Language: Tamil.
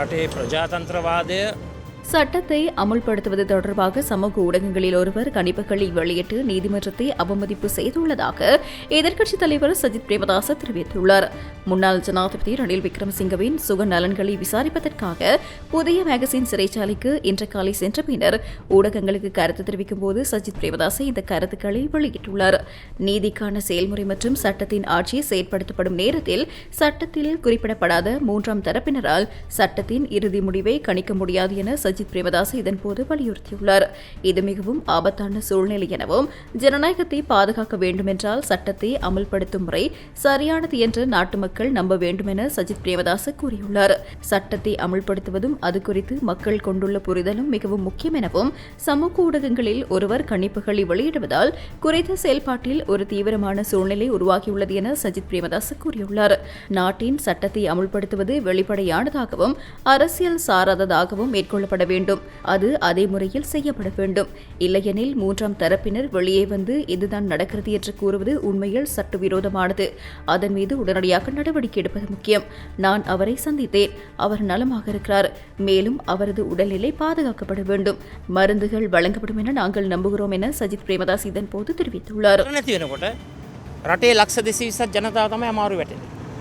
रटे प्रजातंत्रवाद சட்டத்தை அமுல்படுத்துவது தொடர்பாக சமூக ஊடகங்களில் ஒருவர் கணிப்புகளை வெளியிட்டு நீதிமன்றத்தை அவமதிப்பு செய்துள்ளதாக எதிர்க்கட்சித் தலைவர் சஜித் பிரேமதாச தெரிவித்துள்ளார். முன்னாள் ஜனாதிபதி ரணில் விக்ரமசிங்கவின் சுக நலன்களை விசாரிப்பதற்காக புதிய மேகசின் சிறைச்சாலைக்கு இன்று காலை சென்ற பின்னர் ஊடகங்களுக்கு கருத்து தெரிவிக்கும் போது சஜித் பிரேமதாச இந்த கருத்துக்களை வெளியிட்டுள்ளார். நீதிக்கான செயல்முறை மற்றும் சட்டத்தின் ஆட்சி செயற்படுத்தப்படும் நேரத்தில் சட்டத்தில் குறிப்பிடப்படாத மூன்றாம் தரப்பினரால் சட்டத்தின் இறுதி முடிவை கணிக்க முடியாது என சஜித் பிரேமதாஸ் இதன்போது வலியுறுத்தியுள்ளார். இது மிகவும் ஆபத்தான சூழ்நிலை எனவும் ஜனநாயகத்தை பாதுகாக்க வேண்டுமென்றால் சட்டத்தை அமல்படுத்தும் முறை சரியானது என்று நாட்டு மக்கள் நம்ப வேண்டும் என சஜித் பிரேமதாஸ் கூறியுள்ளார். சட்டத்தை அமல்படுத்துவதும் அது குறித்து மக்கள் கொண்டுள்ள புரிதலும் மிகவும் முக்கியம் எனவும் சமூக ஊடகங்களில் ஒருவர் கணிப்புகளை வெளியிடுவதால் குறைந்த செயல்பாட்டில் ஒரு தீவிரமான சூழ்நிலை உருவாகியுள்ளது என சஜித் பிரேமதாஸ் கூறியுள்ளார். நாட்டின் சட்டத்தை அமுல்படுத்துவது வெளிப்படையானதாகவும் அரசியல் சாராததாகவும் மேற்கொள்ளப்பட வேண்டும் அது அதே முறையில் செய்யப்பட வேண்டும் இல்லையெனில் மூன்றாம் தரப்பினர் வெளியே வந்து இதுதான் நடக்கிறது என்று கூறுவது உண்மையில் சட்டவிரோதமானது அதன் மீது உடனடியாக நடவடிக்கை எடுப்பது முக்கியம் நான் அவரை சந்தித்தேன் அவர் நலமாக இருக்கிறார் மேலும் அவரது உடல்நிலை பாதுகாக்கப்பட வேண்டும் மருந்துகள் வழங்கப்படும் என நாங்கள் நம்புகிறோம் என சஜித் பிரேமதாஸ் இதன்போது தெரிவித்துள்ளார் නැති වෙනකොට රටේ ලක්ෂ දෙසි විසත් ජනතාව තමයි අමාරු වැටෙන.